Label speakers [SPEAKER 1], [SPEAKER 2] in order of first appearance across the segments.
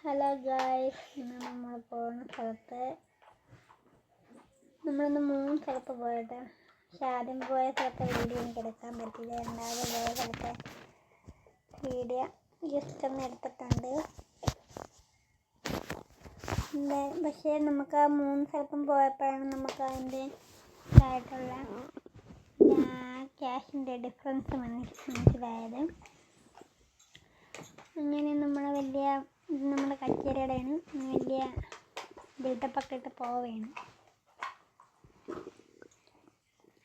[SPEAKER 1] Hello guys ഇന്ന് നമ്മൾ പോകുന്ന സ്ഥലത്ത് നമ്മളിന്ന് മൂന്ന് സ്ഥലത്ത് പോയിട്ട് പക്ഷെ ആദ്യം പോയ സ്ഥലത്തെ വീഡിയോ എനിക്ക് എടുക്കാൻ പറ്റില്ല രണ്ടാമത് പോയ സ്ഥലത്തെ വീഡിയോ ജസ്റ്റ് ഒന്ന് എടുത്തിട്ടുണ്ട് പക്ഷേ നമുക്ക് ആ മൂന്ന് സ്ഥലത്തും പോയപ്പോഴാണ് നമുക്ക് അതിന്റെ ആയിട്ടുള്ള ക്യാഷിന്റെ ഡിഫറൻസ് മനസ്സിലായത്. അങ്ങനെ നമ്മൾ വലിയ ഇത് നമ്മുടെ കച്ചേരിയുടെയാണ്. വലിയ ബിൽഡപ്പൊക്കെ ഇട്ട് പോവുകയാണ്.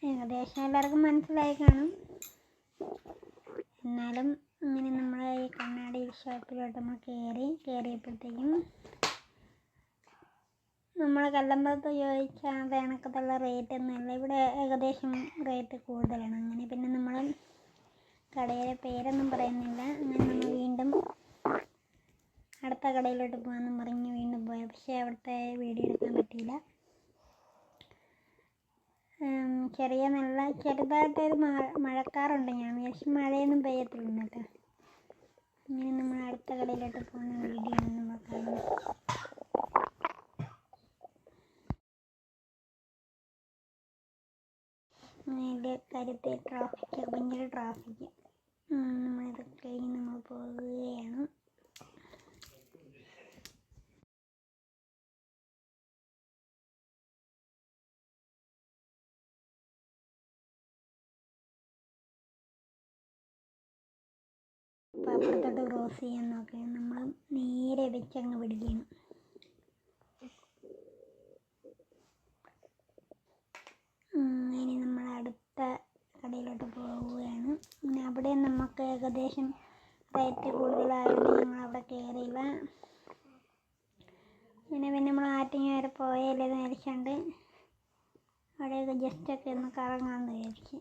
[SPEAKER 1] ഏകദേശം എല്ലാവർക്കും മനസ്സിലായി കാണും. എന്നാലും ഇങ്ങനെ നമ്മൾ ഈ കണ്ണാടി ഷോപ്പിലോട്ട് നമ്മൾ കയറി കയറിയപ്പോഴത്തേക്കും നമ്മൾ കല്ലമ്പലത്ത് ചോദിച്ചാൽ അത് കണക്കത്തുള്ള റേറ്റ് ഒന്നുമില്ല. ഇവിടെ ഏകദേശം റേറ്റ് കൂടുതലാണ്. അങ്ങനെ പിന്നെ നമ്മൾ കടയുടെ പേരൊന്നും പറയുന്നില്ല. അങ്ങനെ നമ്മൾ വീണ്ടും അടുത്ത കടയിലോട്ട് പോകാമെന്ന് പറഞ്ഞ് വീണ്ടും പോയത് പക്ഷേ അവിടുത്തെ വീഡിയോ എടുക്കാൻ പറ്റിയില്ല. ചെറിയ നല്ല ചെറുതായിട്ടൊരു മഴ മഴക്കാറുണ്ട് ഞാൻ വിചാരിച്ചു മഴയൊന്നും പെയ്യത്തില്ല കേട്ടോ. ഇങ്ങനെ നമ്മൾ അടുത്ത കടയിലോട്ട് പോകുന്ന വീഡിയോ ആണ് നമ്മൾ കാണുന്നത്. ഇതിന്റെ കാര്യത്തിൽ ട്രാഫിക് ഭയങ്കര ട്രാഫിക് നമ്മളിത് കഴിഞ്ഞ് നമ്മൾ പോവുകയാണ്. അപ്പുറത്തോട്ട് ക്രോസ് ചെയ്യാൻ നോക്കുക നമ്മൾ നേരെ വെച്ചങ്ങ് പിടിക്കണം. ഇനി നമ്മൾ അടുത്ത കടയിലോട്ട് പോവുകയാണ്. അവിടെ നമുക്ക് ഏകദേശം റേറ്റ് കൂടുതലായതുകൊണ്ട് ഞങ്ങൾ അവിടെ കയറിയില്ല പിന്നെ പിന്നെ നമ്മൾ ആറ്റിങ്ങ വരെ പോയാലേ വിചാരിച്ചുകൊണ്ട് അവിടെയൊക്കെ ജസ്റ്റൊക്കെ ഒന്ന് കറങ്ങാമെന്ന് വിചാരിച്ചു.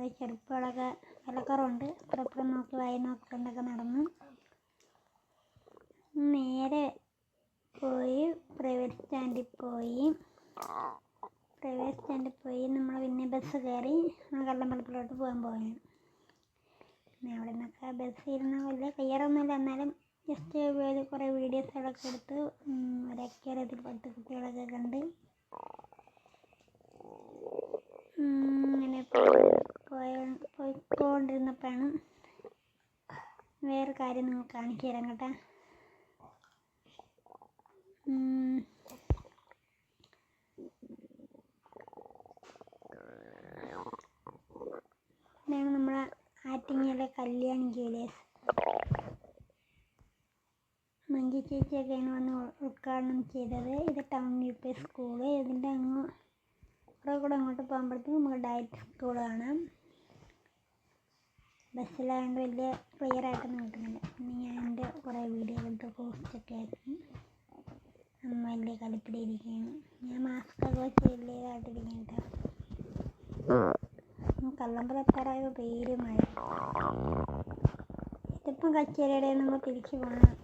[SPEAKER 1] കുറേ ചെരുപ്പുകളൊക്കെ വിലക്കുറവുണ്ട്. അപ്പുറം നോക്കി വായി നോക്കിക്കൊണ്ടൊക്കെ നടന്ന്. നേരെ പോയി പ്രൈവറ്റ് സ്റ്റാൻഡിൽ പോയി. പ്രൈവറ്റ് സ്റ്റാൻഡിൽ പോയി നമ്മൾ പിന്നെ ബസ് കയറി കള്ളമ്പലത്തിലോട്ട് പോകാൻ പോയി. പിന്നെ അവിടെ നിന്നൊക്കെ ബസ്സിരുന്ന വലിയ കയ്യറൊന്നുമില്ല എന്നാലും ജസ്റ്റ് കുറേ വീഡിയോസുകളൊക്കെ എടുത്ത് ഒരു അക്വേറിയത്തിൽ പത്ത് കുട്ടികളൊക്കെ കണ്ട്. അങ്ങനെ പോയ പോയിക്കൊണ്ടിരുന്നപ്പോഴാണ് വേറെ കാര്യം നിങ്ങൾ കാണിച്ചു തരാം കേട്ടോ. ഇതാണ് നമ്മളെ ആറ്റിങ്ങലെ കല്യാണി ജ്വല്ലേഴ്സ് മഞ്ജു ചേച്ചിയൊക്കെയാണ് വന്ന് ഉദ്ഘാടനം ചെയ്തത്. ഇത് ടൗൺ യു പി സ്കൂൾ. ഇതിന്റെ അങ്ങ് കൂടെ അങ്ങോട്ട് പോകുമ്പോഴത്തേക്കും നമുക്ക് ഡയറ്റ് സ്കൂൾ കാണാം. ബസ്സിലായതുകൊണ്ട് വലിയ ക്ലിയർ ആയിട്ടൊന്നും കിട്ടുന്നില്ല. പിന്നെ ഞാൻ എന്റെ കുറേ വീഡിയോ എടുത്ത് പോസ്റ്റൊക്കെ ആയിരുന്നു അമ്മ വലിയ കളിപ്പിടിയിരിക്കുകയാണ്. ഞാൻ മാസ്ക് ഒക്കെ വെച്ച് വലിയതായിട്ടിരിക്കുന്നു കേട്ടോ. കള്ളമ്പലം എത്താറായ പേര് മഴ. ഇതിപ്പം കച്ചേരിയുടെ നമ്മൾ തിരിച്ചു പോകണം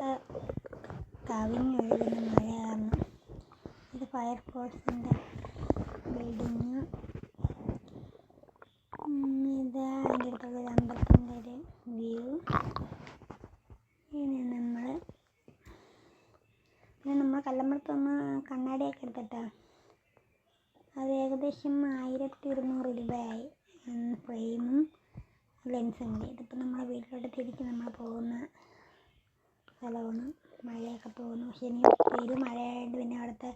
[SPEAKER 1] ഒക്കെ കവിഞ്ഞൊഴുകുന്ന മഴ കാരണം ഇത് ഫയർഫോഴ്സിന്റെ ബിൽഡിങ് ഇത് അതിന്റെ അടുത്തുള്ള ഒരു അമ്പലത്തിന്റെ ഒരു വ്യൂ ഇനി നമ്മൾ പിന്നെ നമ്മൾ കല്ലമ്പലത്തൊന്ന് കണ്ണാടിയൊക്കെ എടുത്തിട്ടാ. അത് ഏകദേശം ആയിരത്തി ഇരുന്നൂറ് രൂപയായി. ഫ്രെയിമും ലെൻസും കൂടി ഇതിപ്പോൾ നമ്മളെ വീട്ടിലോട്ട് തിരിച്ച് നമ്മൾ പോകുന്ന സ്ഥലമാണ് മഴയൊക്കെ പോകുന്നു പക്ഷേ ഇനി പെരു മഴയായതുകൊണ്ട് പിന്നെ അവിടുത്തെ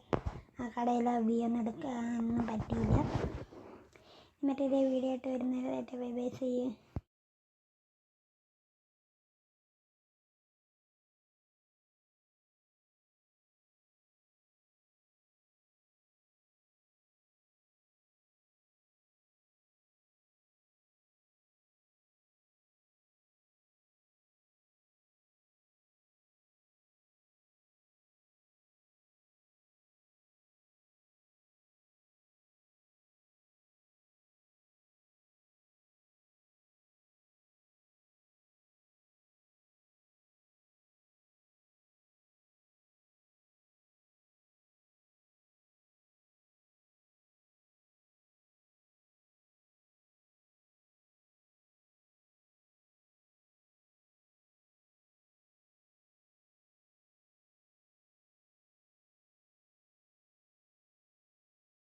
[SPEAKER 1] ആ കടയിലെ വ്യൂ ഒന്നും എടുക്കാനൊന്നും പറ്റിയില്ല. ഇതേ വീഡിയോ ആയിട്ട് വരുന്നതായിട്ട് ബൈ ബൈ ചെയ്യ്